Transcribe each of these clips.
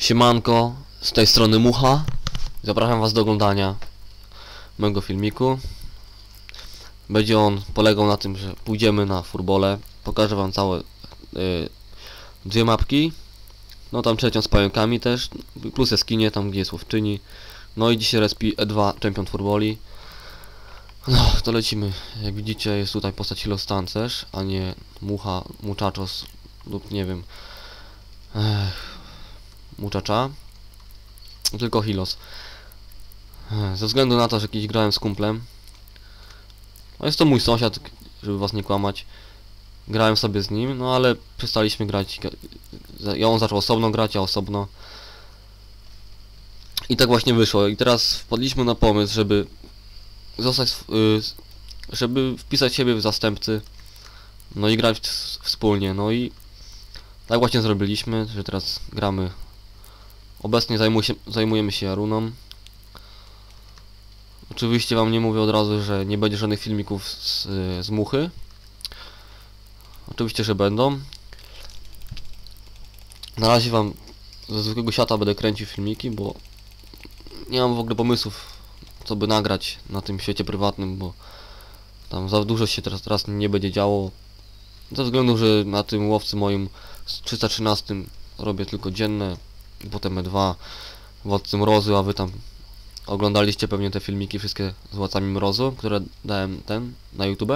Siemanko, z tej strony Mucha. Zapraszam was do oglądania mojego filmiku. Będzie on polegał na tym, że pójdziemy na furbole. Pokażę wam całe y, dwie mapki. No tam trzecią z pająkami też, plus jaskinie, tam gdzie jest łowczyni. No i dzisiaj respi E2 Champion Furboli. No, to lecimy. Jak widzicie jest tutaj postać Hilos Tancerz, a nie Mucha, Muchachos lub nie wiem. Ech, Muchacha. Tylko Hilos. Ze względu na to, że kiedyś grałem z kumplem. No jest to mój sąsiad, żeby was nie kłamać. Grałem sobie z nim, no ale przestaliśmy grać. I on zaczął osobno grać, ja osobno. I tak właśnie wyszło. I teraz wpadliśmy na pomysł, żeby zostać, y, żeby wpisać siebie w zastępcy. No i grać wspólnie. No i tak właśnie zrobiliśmy, że teraz gramy. Obecnie się, zajmujemy się Jaruną. Oczywiście wam nie mówię od razu, że nie będzie żadnych filmików z, z muchy. Oczywiście, że będą. Na razie wam ze zwykłego świata będę kręcił filmiki, bo nie mam w ogóle pomysłów, co by nagrać na tym świecie prywatnym, bo tam za dużo się teraz, teraz nie będzie działo. Ze względu, że na tym łowcy moim z 313 robię tylko dzienne, potem E2 Władcy Mrozu, a wy tam oglądaliście pewnie te filmiki wszystkie z Władcami Mrozu, które dałem ten na YouTube.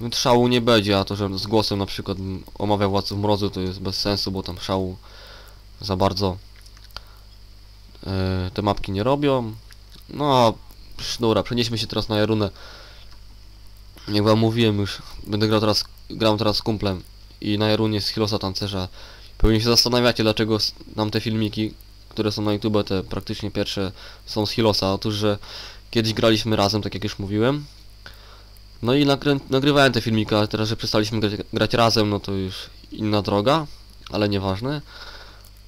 Więc szału nie będzie, a to, że z głosem na przykład bym omawiał Władców Mrozu to jest bez sensu, bo tam szału za bardzo e, te mapki nie robią. No a psz, dobra, przenieśmy się teraz na Jarunę. Jak wam mówiłem już, będę grał teraz, gram teraz z kumplem i na Jarunie z Hilosa Tancerza. Pewnie się zastanawiacie, dlaczego nam te filmiki, które są na YouTube, te praktycznie pierwsze są z Hilosa. Otóż, że kiedyś graliśmy razem, tak jak już mówiłem. No i nagrę, nagrywałem te filmiki, ale teraz, że przestaliśmy grać, grać razem, no to już inna droga, ale nieważne.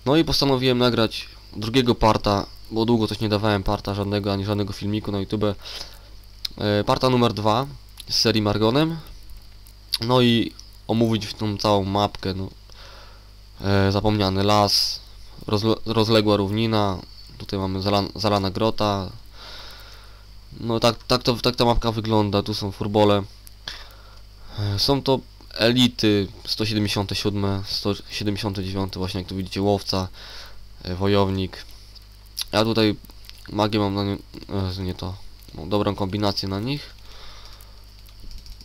No i postanowiłem nagrać drugiego parta, bo długo coś nie dawałem parta żadnego, ani żadnego filmiku na YouTube. E, parta numer dwa z serii Margonem. No i omówić tą całą mapkę, no. E, zapomniany las, rozle rozległa równina, tutaj mamy zalan zalana grota. No tak, tak, to, tak ta mapka wygląda, tu są furbole. E, są to elity 177, 179 właśnie jak tu widzicie łowca, e, wojownik. Ja tutaj magię mam na nie, nie to, mam dobrą kombinację na nich.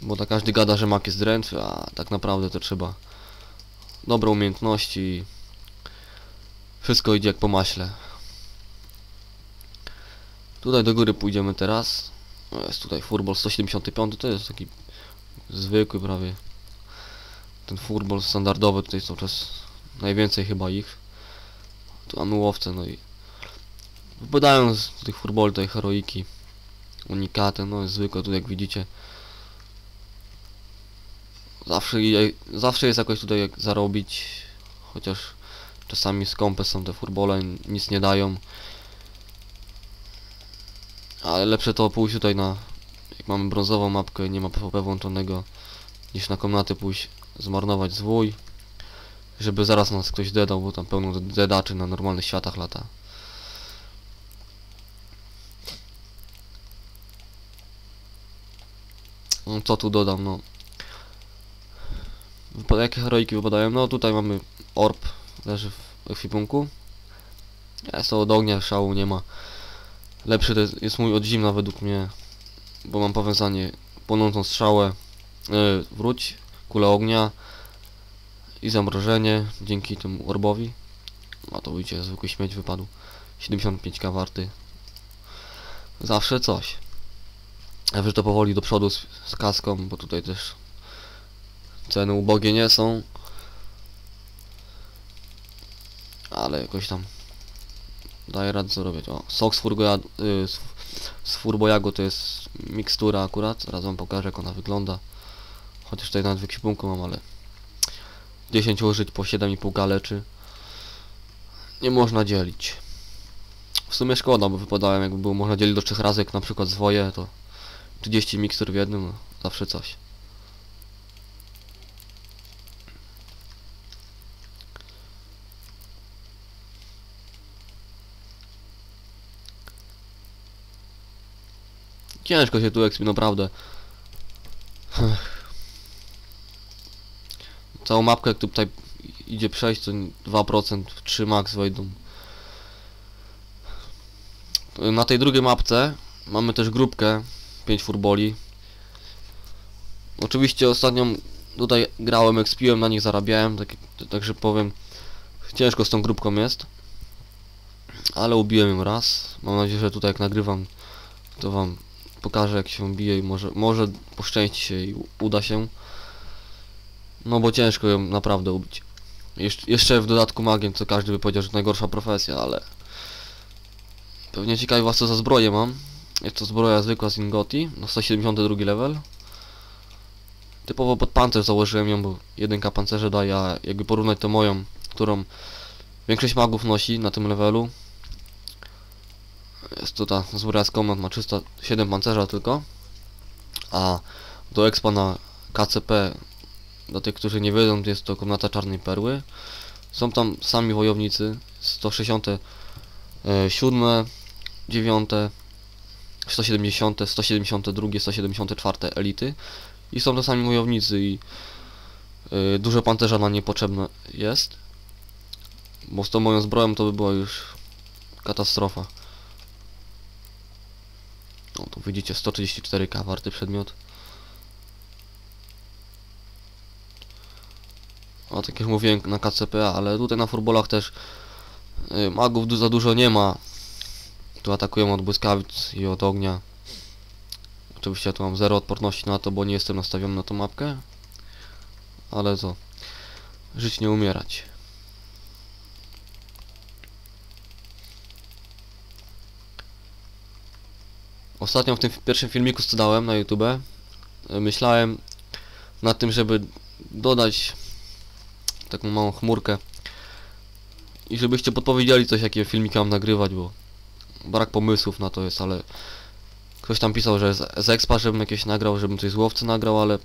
Bo tak każdy gada, że mak jest drętwy, a tak naprawdę to trzeba dobre umiejętności wszystko idzie jak po maśle. Tutaj do góry pójdziemy teraz. O, Jest tutaj furbol 175, to jest taki zwykły prawie. Ten furbol standardowy, tutaj cały czas najwięcej chyba ich. Tu mamy no i wypadają z tych furboli tutaj heroiki, unikaty, no jest zwykłe tu jak widzicie. Zawsze, zawsze jest jakoś tutaj jak zarobić, chociaż czasami skąpe są te furbole, nic nie dają. Ale lepsze to pójść tutaj na, jak mamy brązową mapkę, nie ma PvP włączonego, niż na komnaty pójść, zmarnować zwój, żeby zaraz nas ktoś dedał, bo tam pełno de- dedaczy na normalnych światach lata. No, co tu dodam, no. Jakie heroiki wypadają? No tutaj mamy orb, leży w ekwipunku. Jest to od ognia, szału nie ma. Lepszy to jest, jest mój od zimna według mnie, bo mam powiązanie płonącą strzałę, yy, wróć, kulę ognia i zamrożenie dzięki temu orbowi. A to widzicie, zwykły śmieć wypadł. 75k warty. Zawsze coś. Ja to powoli do przodu z, z kaską, bo tutaj też ceny ubogie nie są. Ale jakoś tam daje radę zrobić. O, sok z, y, z, z furbojagu to jest mikstura akurat. Zaraz wam pokażę jak ona wygląda. Chociaż tutaj nawet w mam, ale 10 użyć po 7,5 galeczy. Nie można dzielić. W sumie szkoda, bo wypadałem jakby było można dzielić do trzech razy, jak na przykład zwoje, to 30 mikstur w jednym, no, zawsze coś. Ciężko się tu ekspie, naprawdę. Całą mapkę jak tu tutaj idzie przejść, to 2%, 3 max wejdą. Na tej drugiej mapce mamy też grupkę 5 furboli. Oczywiście ostatnią tutaj grałem, expiłem, na nich zarabiałem, tak, także powiem, ciężko z tą grupką jest. Ale ubiłem ją raz. Mam nadzieję, że tutaj jak nagrywam, to wam pokażę jak się bije i może, może poszczęści się i uda się. No bo ciężko ją naprawdę ubić. Jesz jeszcze w dodatku magiem, co każdy by powiedział, że najgorsza profesja, ale... Pewnie ciekawi was co za zbroję mam. Jest to zbroja zwykła z Ingoti, no 172 level. Typowo pod pancerz założyłem ją, bo 1k pancerze daje, a jakby porównać to moją, którą większość magów nosi na tym levelu. Jest zbroja z komand, ma 307 pancerza tylko. A do expa na KCP, dla tych, którzy nie wiedzą, to jest to komnata czarnej perły. Są tam sami wojownicy, 167, 9, 170, 172, 174 elity. I są to sami wojownicy i yy, dużo pancerza na nie potrzebne jest. Bo z tą moją zbroją to by była już katastrofa. No tu widzicie 134k warty przedmiot. O, tak jak mówiłem na KCP, ale tutaj na furbolach też y, magów za dużo nie ma. Tu atakują od błyskawic i od ognia. Oczywiście ja tu mam zero odporności na to, bo nie jestem nastawiony na tą mapkę. Ale co? Żyć nie umierać. Ostatnio w tym pierwszym filmiku co dałem na YouTube y, myślałem nad tym, żeby dodać taką małą chmurkę i żebyście podpowiedzieli coś, jakie filmiki mam nagrywać, bo brak pomysłów na to jest, ale ktoś tam pisał, że z, z expa, żebym jakieś nagrał, żebym coś z łowcy nagrał, ale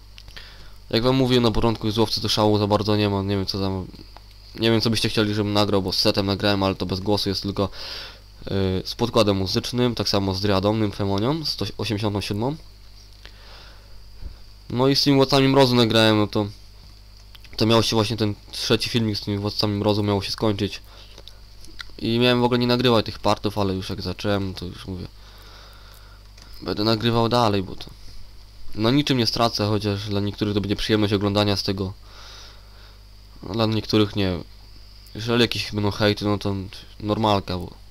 jak wam mówiłem na początku, z łowcy to szału za bardzo nie ma, nie wiem co tam, nie wiem co byście chcieli, żebym nagrał, bo z setem nagrałem, ale to bez głosu jest tylko z podkładem muzycznym, tak samo z driadą, nymfemonią, 187. No i z tymi łowcami mrozu nagrałem, no to to miało się właśnie ten trzeci filmik z tymi władcami mrozu miało się skończyć. I miałem w ogóle nie nagrywać tych partów, ale już jak zacząłem, to już mówię. Będę nagrywał dalej, bo to... No niczym nie stracę, chociaż dla niektórych to będzie przyjemność oglądania z tego. Dla niektórych nie. Jeżeli jakieś będą hejty, no to normalka, bo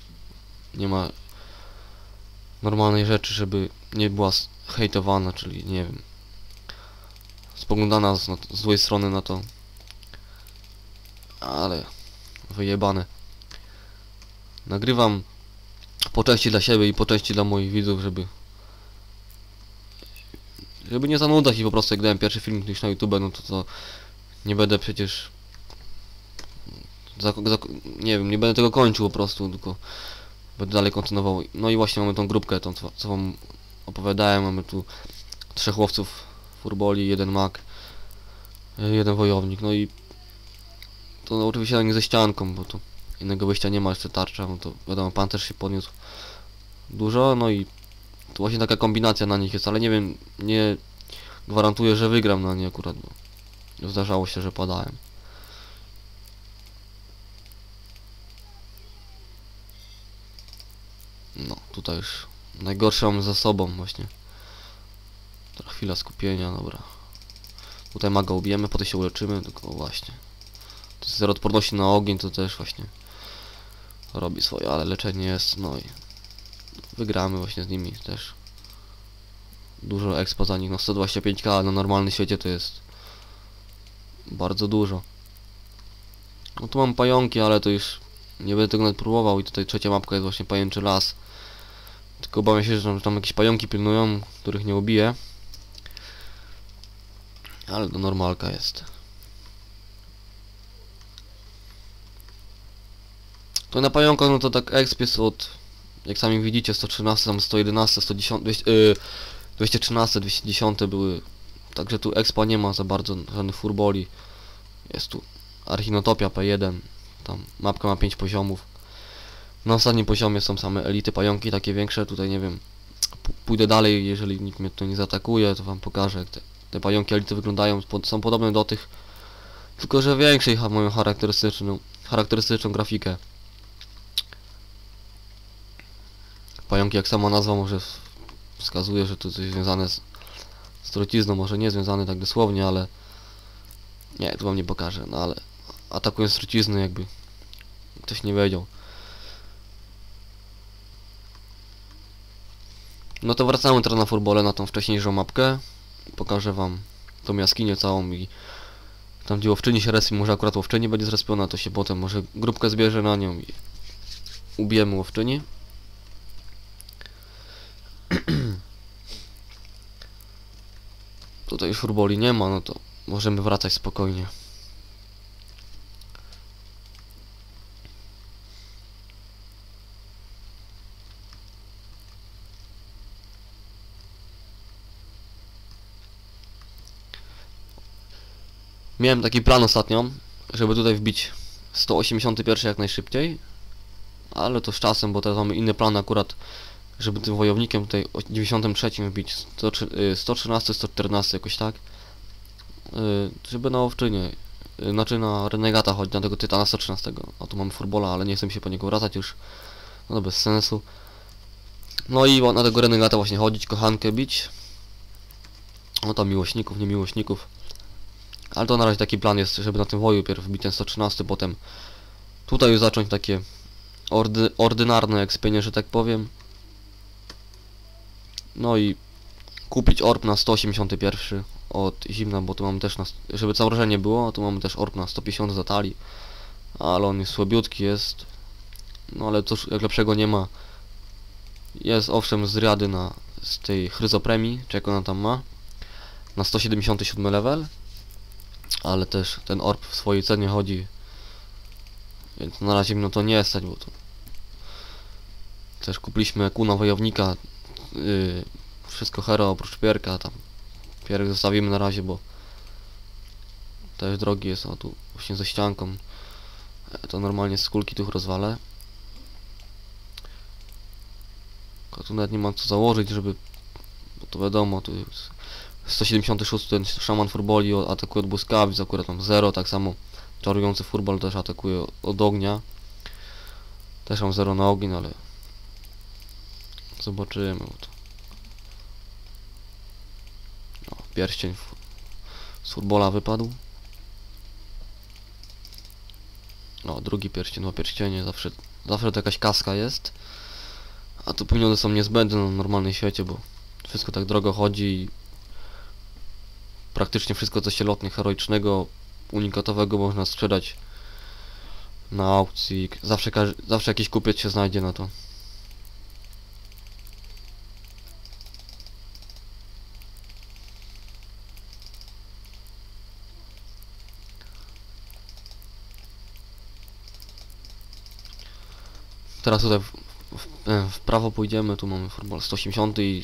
nie ma normalnej rzeczy, żeby nie była hejtowana, czyli nie wiem spoglądana z, z złej strony na to. Ale wyjebane. Nagrywam po części dla siebie i po części dla moich widzów, żeby żeby nie zanudzać i po prostu jak dałem pierwszy film już na YouTube, no to to nie będę przecież zak- zak- nie wiem, nie będę tego kończył po prostu, tylko będę dalej kontynuował. No i właśnie mamy tą grupkę, tą co, wam opowiadałem, mamy tu trzech łowców furboli, jeden mak, y, jeden wojownik, no i to no, oczywiście tak nie ze ścianką, bo tu innego wyjścia nie ma, jeszcze tarcza, no to wiadomo, pan też się podniósł dużo, no i to właśnie taka kombinacja na nich jest, ale nie wiem, nie gwarantuję, że wygram na nie akurat, bo zdarzało się, że padałem. No, tutaj już najgorsze mam za sobą właśnie. Chwila skupienia, dobra. Tutaj maga ubijemy, potem się uleczymy, tylko właśnie. To jest zero odporności na ogień, to też właśnie robi swoje, ale leczenie jest, no i wygramy właśnie z nimi też. Dużo expo za nich, no 125k, a na normalnym świecie to jest bardzo dużo. No tu mam pająki, ale to już nie będę tego nawet próbował i tutaj trzecia mapka jest właśnie pajęczy las. Tylko obawiam się, że tam, że tam jakieś pająki pilnują, których nie ubiję. Ale to normalka jest. To na pająkach, no to tak exp jest od, jak sami widzicie, 113, tam 111, 110, 200, yy, 213, 210 były. Także tu expa nie ma za bardzo żadnych furboli. Jest tu Archinotopia P1, tam mapka ma 5 poziomów. Na ostatnim poziomie są same elity pająki, takie większe, tutaj nie wiem, pójdę dalej, jeżeli nikt mnie tu nie zaatakuje, to wam pokażę jak te, te pająki elity wyglądają, są podobne do tych, tylko że większej mają charakterystyczną, charakterystyczną grafikę. Pająki, jak sama nazwa może wskazuje, że to coś związane z, z trucizną, może nie związane tak dosłownie, ale nie, tu wam nie pokażę, no ale atakują z trucizny jakby ktoś nie wiedział. No to wracamy teraz na furbole, na tą wcześniejszą mapkę. Pokażę wam tą jaskinię całą i tam gdzie łowczyni się respi, może akurat łowczyni będzie zrespiona, to się potem może grupkę zbierze na nią i ubijemy łowczyni. Tutaj już furboli nie ma, no to możemy wracać spokojnie. Miałem taki plan ostatnio, żeby tutaj wbić 181 jak najszybciej, ale to z czasem, bo teraz mamy inny plan akurat, żeby tym wojownikiem tutaj o 93 wbić. 100, y, 113, 114 jakoś tak, Y, żeby na owczynie, y, znaczy na renegata chodzić, na tego tytana 113, a tu mamy furbola, ale nie chcę się po niego wracać już, no bez sensu. No i na tego renegata właśnie chodzić, kochankę bić, no to miłośników, nie miłośników. Ale to na razie taki plan jest, żeby na tym woju pierw wbić ten 113, potem tutaj już zacząć takie ordy, ordynarne ekspienie, że tak powiem. No i kupić orb na 181 od zimna, bo tu mamy też na, żeby zamrożenie było, tu mamy też orb na 150 za talii. Ale on jest słabiutki, jest. No ale cóż, jak lepszego nie ma. Jest owszem z riady na, z tej chryzopremii, czy jak ona tam ma. Na 177 level ale też ten orb w swojej cenie chodzi. Więc na razie no to nie stać, bo to też kupiliśmy kuna wojownika yy, wszystko hero oprócz pierka tam pierek zostawimy na razie, bo też drogi jest, o tu właśnie ze ścianką. E, to normalnie z kulki tu rozwalę. Tylko tu nawet nie mam co założyć, żeby bo to wiadomo, tu jest 176 ten szaman furboli atakuje od błyskawic, akurat mam 0, tak samo czarujący furbol też atakuje od ognia. Też mam 0 na ogień, ale zobaczymy. to- pierścień z furbola wypadł. O, drugi pierścień, dwa pierścienie, zawsze, zawsze to jakaś kaska jest. A tu pieniądze są niezbędne na normalnym świecie, bo wszystko tak drogo chodzi i praktycznie wszystko co się lotnie heroicznego, unikatowego można sprzedać na aukcji. Zawsze, zawsze jakiś kupiec się znajdzie na to. Teraz tutaj w, w, w prawo pójdziemy, tu mamy furbol 180 i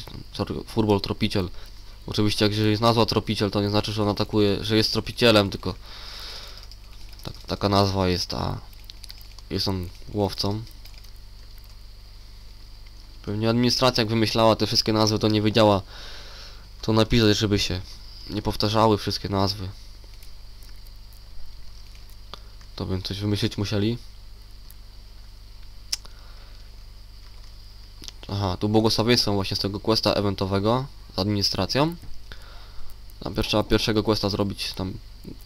furbol tropiciel. Oczywiście jak jest nazwa tropiciel, to nie znaczy, że on atakuje, że jest tropicielem, tylko tak, taka nazwa jest, a jest on łowcą. Pewnie administracja jak wymyślała te wszystkie nazwy, to nie wiedziała to napisać, żeby się nie powtarzały wszystkie nazwy. To bym coś wymyślić musieli. Aha, tu błogosławieństwo właśnie z tego questa eventowego administracją. Najpierw trzeba pierwszego questa zrobić, tam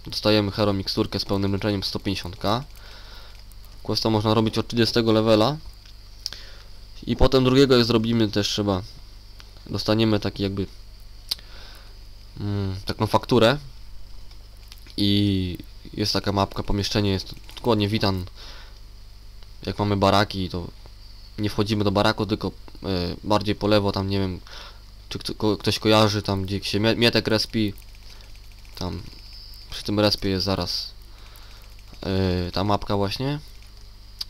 dostajemy hero miksturkę z pełnym leczeniem 150k. Questa można robić od 30 levela. I potem drugiego jak zrobimy też trzeba, dostaniemy taki jakby mm, taką fakturę i jest taka mapka, pomieszczenie jest dokładnie witan jak mamy baraki to nie wchodzimy do baraku, tylko e, bardziej po lewo, tam nie wiem, czy kto, ktoś kojarzy, tam gdzie się mie- Mietek respi, tam przy tym respie jest zaraz e, ta mapka właśnie.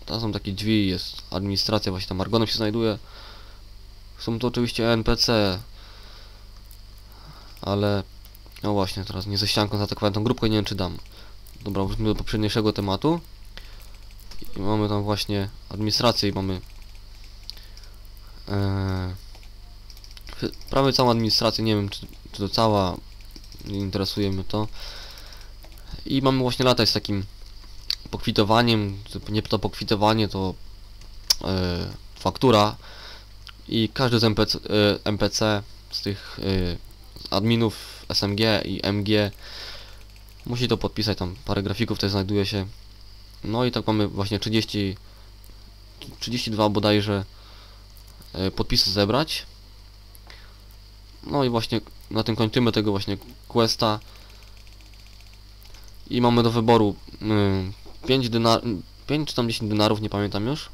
Tam są takie drzwi, jest administracja, właśnie tam Argonem się znajduje. Są to oczywiście NPC, ale no właśnie, teraz nie ze ścianką zaatakowałem tą grupkę, nie wiem czy dam. Dobra, wróćmy do poprzedniejszego tematu. I mamy tam właśnie administrację i mamy Chy- Prawie całą administrację, nie wiem czy, czy to cała, interesuje mnie to. I mamy właśnie latać z takim pokwitowaniem, to nie to pokwitowanie, to e, faktura i każdy z MPC, e, MPC z tych e, adminów SMG i MG musi to podpisać, tam parę grafików też znajduje się. No i tak mamy właśnie 30, 32 bodajże podpisy zebrać. No i właśnie na tym kończymy tego właśnie questa. I mamy do wyboru y, 5 dynar 5 czy tam 10 dynarów, nie pamiętam już.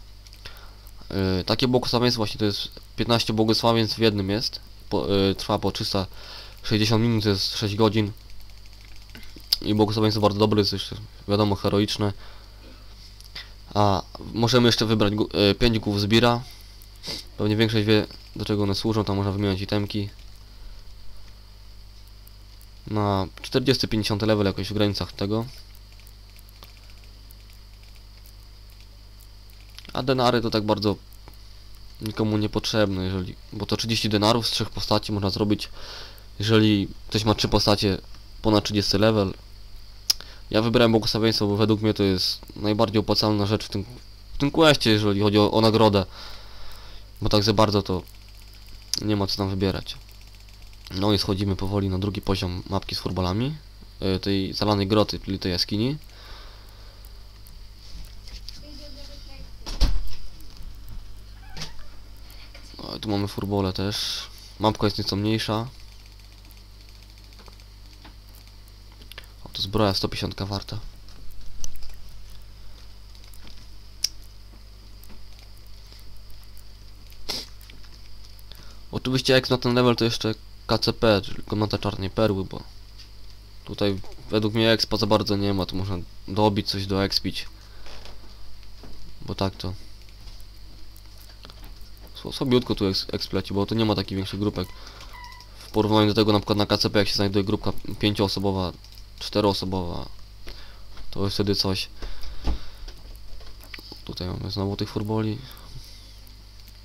Y, takie błogosławieństwo właśnie to jest 15 błogosławieństw w jednym jest. Po, y, trwa po 360 minut, to jest 6 godzin. I błogosławieństwo bardzo dobre, jest jeszcze wiadomo heroiczne. A możemy jeszcze wybrać 5 głów zbira. Pewnie większość wie do czego one służą, tam można wymieniać itemki. Na 40-50 level jakoś w granicach tego. A denary to tak bardzo nikomu niepotrzebne, jeżeli, bo to 30 denarów z trzech postaci można zrobić, jeżeli ktoś ma trzy postacie ponad 30 level. Ja wybrałem błogosławieństwo, bo według mnie to jest najbardziej opłacalna rzecz w tym, w tym questie, jeżeli chodzi o, o nagrodę. Bo tak za bardzo to nie ma co tam wybierać. No i schodzimy powoli na drugi poziom mapki z furbolami. y, Tej zalanej groty, czyli tej jaskini. O, i tu mamy furbole też. Mapka jest nieco mniejsza. O, to zbroja 150 warta. Oczywiście jak na ten level to jeszcze KCP, czyli komnata czarnej perły, bo tutaj według mnie expa za bardzo nie ma, to można dobić coś do expić. Bo tak to słabiutko tu eks ekspleci, bo to nie ma takich większych grupek. W porównaniu do tego na przykład na KCP jak się znajduje grupka pięcioosobowa, czteroosobowa, to jest wtedy coś. Tutaj mamy znowu tych furboli.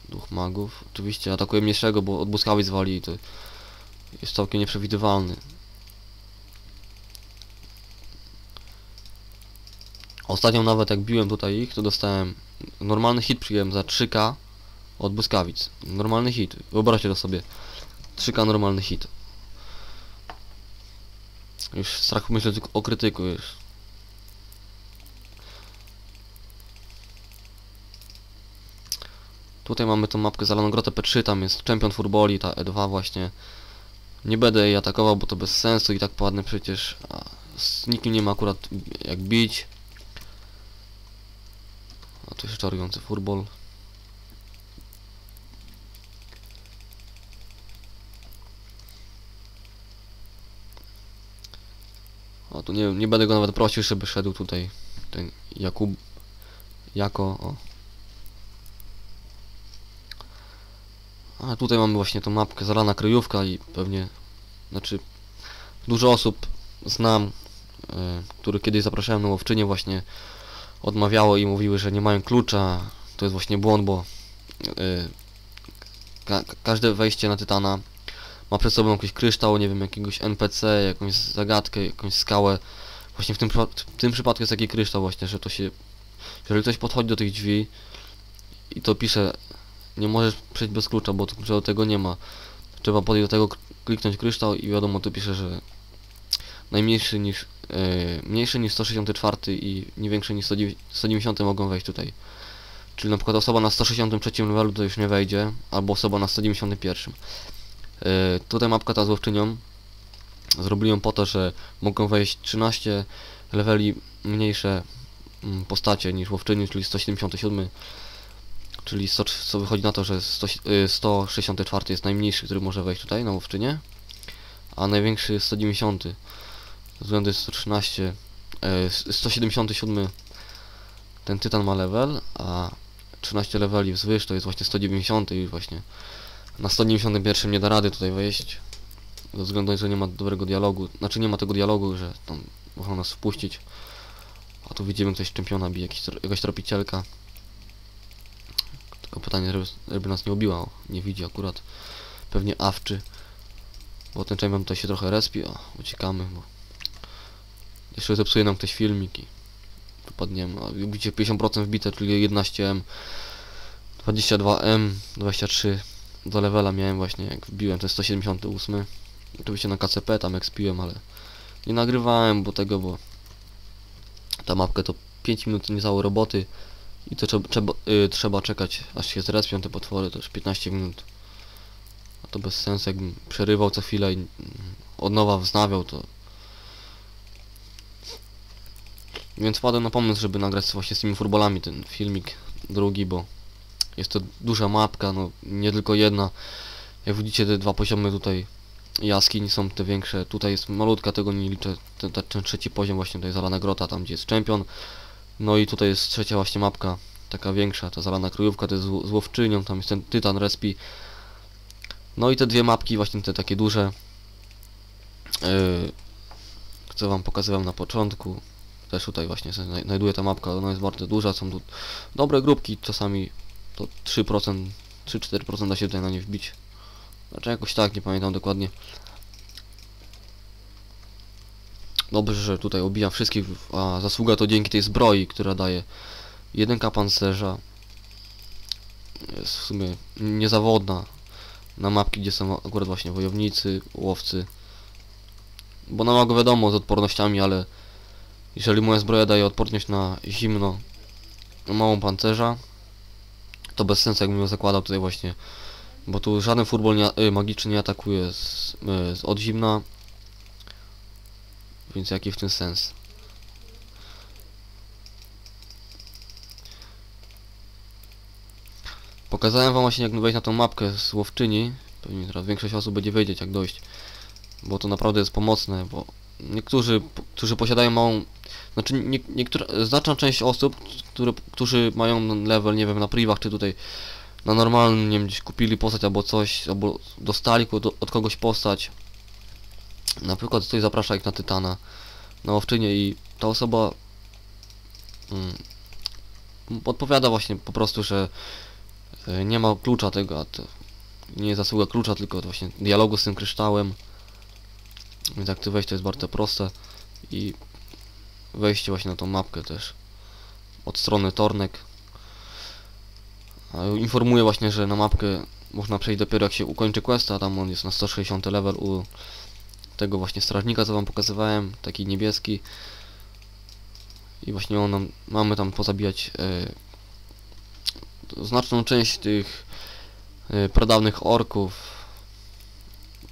Duch magów. Oczywiście atakuje mniejszego, bo od błyskawic wali i to jest całkiem nieprzewidywalny. Ostatnio nawet jak biłem tutaj ich, to dostałem normalny hit przyjąłem za 3k od błyskawic. Normalny hit. Wyobraźcie to sobie. 3k normalny hit. Już strach myślę tylko o krytyku już. Tutaj mamy tą mapkę zalaną grotę P3, tam jest czempion furboli, ta E2 właśnie. Nie będę jej atakował, bo to bez sensu i tak padnę przecież. A z nikim nie ma akurat jak bić. A tu jeszcze czarujący furbol. O, tu nie, nie będę go nawet prosił, żeby szedł tutaj. Ten Jakub. Jako. O. A tutaj mamy właśnie tą mapkę zalana kryjówka i pewnie. Znaczy. Dużo osób znam, e, które kiedyś zapraszałem na łowczynię właśnie odmawiało i mówiły, że nie mają klucza. To jest właśnie błąd, bo e, ka każde wejście na Tytana ma przed sobą jakiś kryształ, nie wiem, jakiegoś NPC, jakąś zagadkę, jakąś skałę. Właśnie w tym, w tym przypadku jest taki kryształ właśnie, że to się... Jeżeli ktoś podchodzi do tych drzwi i to pisze nie możesz przejść bez klucza, bo klucza do tego nie ma. Trzeba podejść do tego, kliknąć kryształ i wiadomo, tu pisze, że najmniejszy niż... Yy, mniejszy niż 164 i nie większy niż 109 190 mogą wejść tutaj. Czyli na przykład osoba na 163 levelu to już nie wejdzie, albo osoba na 191. Yy, tutaj mapka ta z łowczynią zrobili ją po to, że mogą wejść 13 leveli mniejsze mm, postacie niż łowczyni, czyli 177 czyli 100, co wychodzi na to, że 100, yy, 164 jest najmniejszy, który może wejść tutaj na łowczynię a największy jest 190 ze względu jest 113 yy, s- 177 ten tytan ma level, a 13 leveli wzwyż to jest właśnie 190 już właśnie na 191 nie da rady tutaj wejść. Ze względu na to, że nie ma dobrego dialogu. Znaczy nie ma tego dialogu, że tam można nas wpuścić. A tu widzimy ktoś czempiona bije, jakiś, jakaś tropicielka. Tylko pytanie, żeby, żeby nas nie obiła. O, Nie widzi akurat. pewnie awczy. Bo ten champion tutaj się trochę respi, o, uciekamy, bo jeszcze zepsuje nam ktoś filmik i wypadniemy. A widzicie 50% wbite, czyli 11M, 22M, 23 do levela miałem właśnie jak wbiłem ten 178. Oczywiście na KCP tam expiłem, ale nie nagrywałem, bo tego, bo ta mapka to 5 minut nie cało roboty i to trzeba, trzeba, y, trzeba czekać aż się zrespią te potwory, to już 15 minut. A to bez sensu, jakbym przerywał co chwilę i od nowa wznawiał to. Więc wpadłem na pomysł, żeby nagrać właśnie z tymi furbolami ten filmik drugi, bo jest to duża mapka, no nie tylko jedna. Jak widzicie te dwa poziomy tutaj jaskiń są te większe. Tutaj jest malutka, tego nie liczę. Ten, ten, trzeci poziom właśnie tutaj zalana grota, tam gdzie jest czempion. No i tutaj jest trzecia właśnie mapka, taka większa, ta zalana kryjówka, to jest zł- złowczynią, tam jest ten tytan respi. No i te dwie mapki właśnie te takie duże. Yy, co wam pokazywałem na początku. Też tutaj właśnie znajduje ta mapka, ona jest bardzo duża, są tu dobre grupki, czasami to 3%, 3-4% da się tutaj na nie wbić. Znaczy jakoś tak, nie pamiętam dokładnie. Dobrze, że tutaj obijam wszystkich, a zasługa to dzięki tej zbroi, która daje jedynka pancerza. Jest w sumie niezawodna na mapki, gdzie są akurat właśnie wojownicy, łowcy. Bo na mago wiadomo z odpornościami, ale jeżeli moja zbroja daje odporność na zimno, na małą pancerza, to bez sensu jakbym ją zakładał tutaj właśnie bo tu żaden furbol nie, y, magiczny nie atakuje z, y, z od zimna. Więc jaki w tym sens? Pokazałem wam właśnie jak wejść na tą mapkę z łowczyni. Pewnie teraz większość osób będzie wiedzieć jak dojść. Bo to naprawdę jest pomocne, bo niektórzy, którzy posiadają małą... Znaczy nie, znaczna część osób, które, którzy mają level, nie wiem, na privach czy tutaj na normalnym, nie wiem, gdzieś kupili postać albo coś, albo dostali od kogoś postać. Na przykład ktoś zaprasza ich na Tytana, na łowczynię i ta osoba mm, podpowiada właśnie po prostu, że e, nie ma klucza tego, nie jest zasługa klucza, tylko właśnie dialogu z tym kryształem. Więc jak ty wejść to jest bardzo proste i wejście właśnie na tą mapkę też od strony Tornek Informuję właśnie, że na mapkę można przejść dopiero jak się ukończy quest, a tam on jest na 160 level u tego właśnie strażnika, co wam pokazywałem, taki niebieski. I właśnie on nam, mamy tam pozabijać e, znaczną część tych e, pradawnych orków,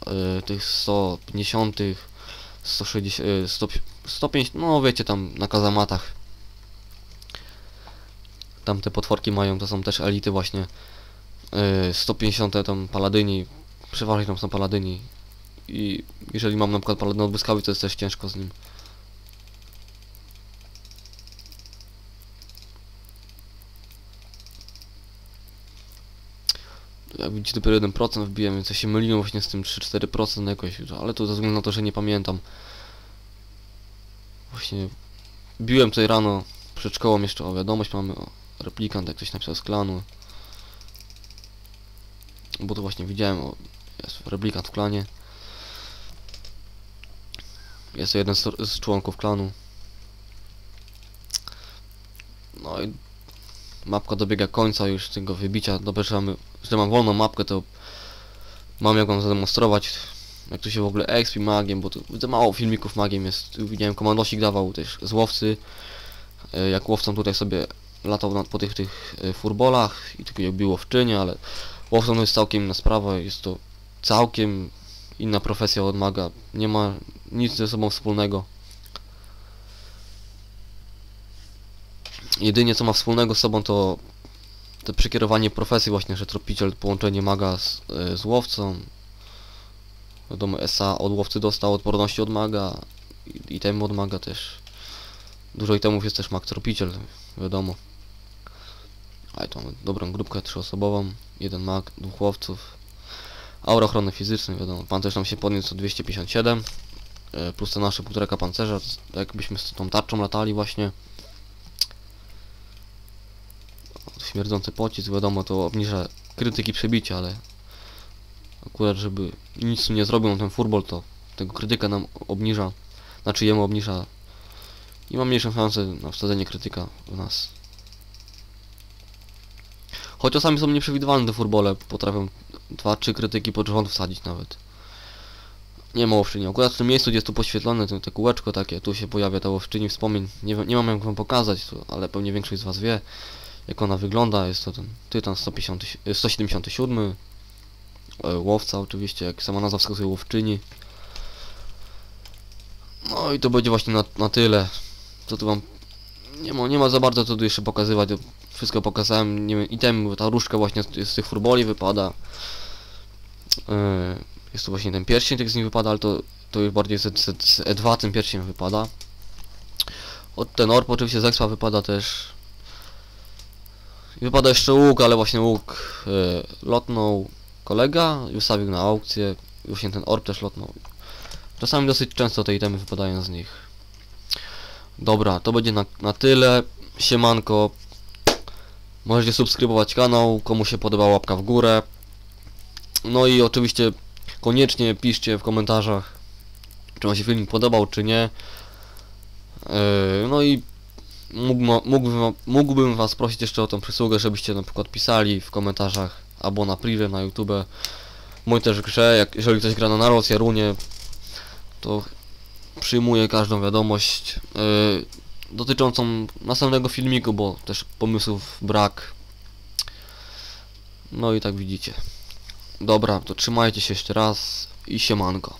e, tych 150, 160, e, 100, 105, no wiecie tam na kazamatach tam te potworki mają, to są też elity właśnie. Yy, 150 tam paladyni, przeważnie tam są paladyni. I jeżeli mam na przykład paladyn od to jest też ciężko z nim. Jak widzicie dopiero 1% wbiłem, więc ja się myliłem właśnie z tym 3-4% jakoś, ale to ze względu na to, że nie pamiętam. Właśnie biłem tutaj rano przed szkołą jeszcze o wiadomość mamy o replikant, jak ktoś napisał z klanu. Bo to właśnie widziałem, o, jest replikant w klanie. Jest to jeden z, z członków klanu. No i mapka dobiega końca już tego wybicia. Dobrze, że, że mam wolną mapkę, to mam jak wam zademonstrować. Jak tu się w ogóle expi magiem, bo tu za mało filmików magiem jest. Tu widziałem komandosik dawał też z łowcy. E, Jak łowcą tutaj sobie latał na, po tych, tych e, furbolach i tylko jak było w czynie, ale łowcą to jest całkiem inna sprawa, jest to całkiem inna profesja od maga, nie ma nic ze sobą wspólnego. Jedynie co ma wspólnego z sobą to to przekierowanie profesji właśnie, że tropiciel, połączenie maga z, e, z łowcą. Wiadomo, SA od łowcy dostał odporności od maga i, i temu od maga też. Dużo itemów jest też mag tropiciel, wiadomo. Ale to mamy dobrą grupkę trzyosobową, jeden mag, dwóch łowców. Aura ochrony fizycznej, wiadomo, pancerz nam się podniósł o 257. e, Plus te nasze półtora pancerza, jakbyśmy z tą tarczą latali właśnie. Śmierdzący pocisk, wiadomo, to obniża krytyki przebicia, ale Akurat, żeby nic nie zrobił ten furbol, to tego krytyka nam obniża. Znaczy jemu obniża. I ma mniejszą szansę na wsadzenie krytyka w nas. Choć czasami są nieprzewidywalne te furbole, potrafią 2-3 krytyki pod rząd wsadzić nawet. Nie ma łowczyni. Akurat w tym miejscu, gdzie jest tu poświetlone, to, te kółeczko takie, tu się pojawia ta łowczyni wspomnień. Nie, nie mam jak wam pokazać, tu, ale pewnie większość z was wie, jak ona wygląda. Jest to ten Tytan 150, e, 177, e, łowca oczywiście, jak sama nazwa wskazuje, łowczyni. No i to będzie właśnie na, na tyle. Co tu wam... Nie ma, nie ma za bardzo co tu jeszcze pokazywać. Wszystko pokazałem, nie wiem, item, ta różka właśnie z, z tych furboli wypada. Yy, jest tu właśnie ten pierścień, tak z nim wypada, ale to, to już bardziej z, z, z E2 ten pierścień wypada. Od ten orb oczywiście z expa wypada też. I Wypada jeszcze łuk, ale właśnie łuk yy, lotnął kolega i wystawił na aukcję. Właśnie ten orb też lotnął. Czasami dosyć często te itemy wypadają z nich. Dobra, to będzie na, na tyle. Siemanko. Możecie subskrybować kanał, komu się podoba łapka w górę. No i oczywiście koniecznie piszcie w komentarzach, czy wam się filmik podobał, czy nie. Yy, no i mógłbym, mógłbym, was prosić jeszcze o tą przysługę, żebyście na przykład pisali w komentarzach albo na privie na YouTube. Mojej też grze, jak, jeżeli ktoś gra na Naros, Jarunie, to przyjmuję każdą wiadomość yy, dotyczącą następnego filmiku, bo też pomysłów brak. No i tak widzicie. Dobra, to trzymajcie się jeszcze raz i siemanko.